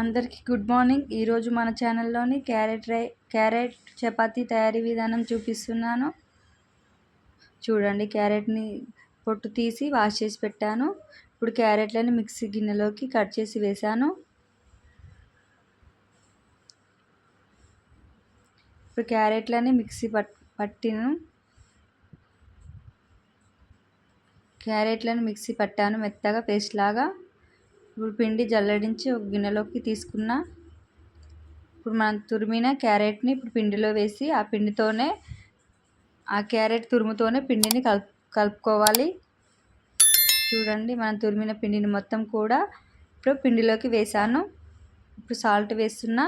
అందరికీ good morning. ఈరోజు మన ఛానల్లోని క్యారెట్ రై క్యారెట్ చపాతీ తయారీ విధానం చూపిస్తున్నాను. చూడండి క్యారెట్ని పొట్టు తీసి వాష్ చేసి పెట్టాను. ఇప్పుడు క్యారెట్లని మిక్సీ గిన్నెలోకి కట్ చేసి వేశాను. ఇప్పుడు క్యారెట్లని మిక్సీ పట్ పట్టిను. క్యారెట్లను మిక్సీ పట్టాను మెత్తగా పేస్ట్ లాగా ఇప్పుడు పిండి జల్లడించి ఒక గిన్నెలోకి తీసుకున్న ఇప్పుడు మనం తురిమిన క్యారెట్ని ఇప్పుడు పిండిలో వేసి ఆ పిండితోనే ఆ క్యారెట్ తురుముతోనే పిండిని కలుపు కలుపుకోవాలి. చూడండి మనం తురిమిన పిండిని మొత్తం కూడా ఇప్పుడు పిండిలోకి వేసాను. ఇప్పుడు సాల్ట్ వేస్తున్నా.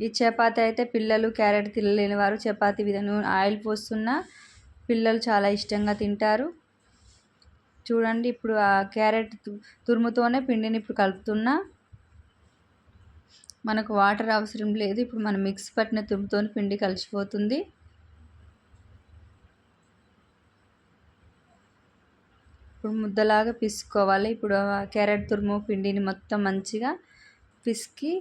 ఈ చపాతి అయితే పిల్లలు క్యారెట్ తినలేని వారు చపాతి విధంగా ఆయిల్ పోస్తున్నా. పిల్లలు చాలా ఇష్టంగా తింటారు. చూడండి ఇప్పుడు ఆ క్యారెట్ తురుముతోనే పిండిని ఇప్పుడు కలుపుతున్నా. మనకు వాటర్ అవసరం లేదు. ఇప్పుడు మనం మిక్స్ పట్టిన తురుముతో పిండి కలిసిపోతుంది. ఇప్పుడు ముద్దలాగా పిసుకోవాలి. ఇప్పుడు క్యారెట్ తురుము పిండిని మొత్తం మంచిగా పిసికి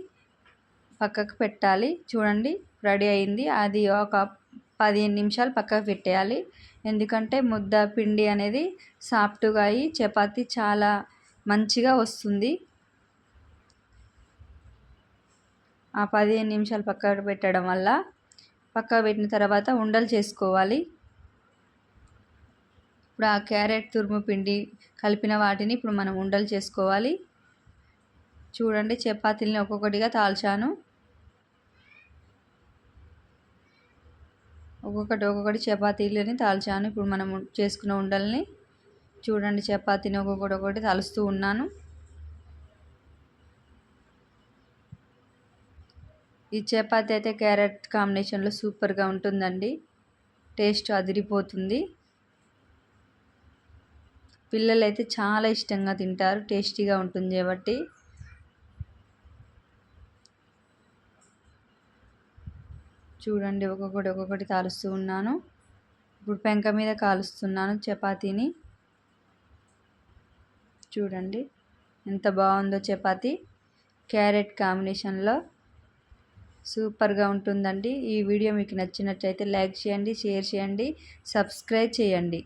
పక్కకు పెట్టాలి. చూడండి రెడీ అయింది. అది ఒక పదిహేను నిమిషాలు పక్కకు పెట్టేయాలి. ఎందుకంటే ముద్ద పిండి అనేది సాఫ్ట్గా అయ్యి చపాతీ చాలా మంచిగా వస్తుంది. ఆ పదిహేను నిమిషాలు పక్కకు పెట్టడం వల్ల పక్కకు పెట్టిన తర్వాత ఉండలు చేసుకోవాలి. ఇప్పుడు ఆ క్యారెట్ తురుము పిండి కలిపిన వాటిని ఇప్పుడు మనం ఉండలు చేసుకోవాలి. చూడండి చపాతీలని ఒక్కొక్కటిగా తాల్చాను. ఒక్కొక్కటి ఒక్కొక్కటి చపాతీలని తాల్చాను. ఇప్పుడు మనం చేసుకున్న ఉండల్ని చూడండి చపాతీని ఒక్కొక్కటి ఒకటి తలుస్తూ ఉన్నాను. ఈ చపాతీ అయితే క్యారెట్ కాంబినేషన్లో సూపర్గా ఉంటుందండి. టేస్ట్ అదిరిపోతుంది. పిల్లలు అయితే చాలా ఇష్టంగా తింటారు టేస్టీగా ఉంటుంది కాబట్టి. చూడండి ఒక్కొక్కటి ఒక్కొక్కటి కాలుస్తూ ఉన్నాను. ఇప్పుడు పెంక మీద కాలుస్తున్నాను చపాతీని. చూడండి ఎంత బాగుందో చపాతీ. క్యారెట్ కాంబినేషన్లో సూపర్గా ఉంటుందండి. ఈ వీడియో మీకు నచ్చినట్లయితే లైక్ చేయండి షేర్ చేయండి సబ్స్క్రైబ్ చేయండి.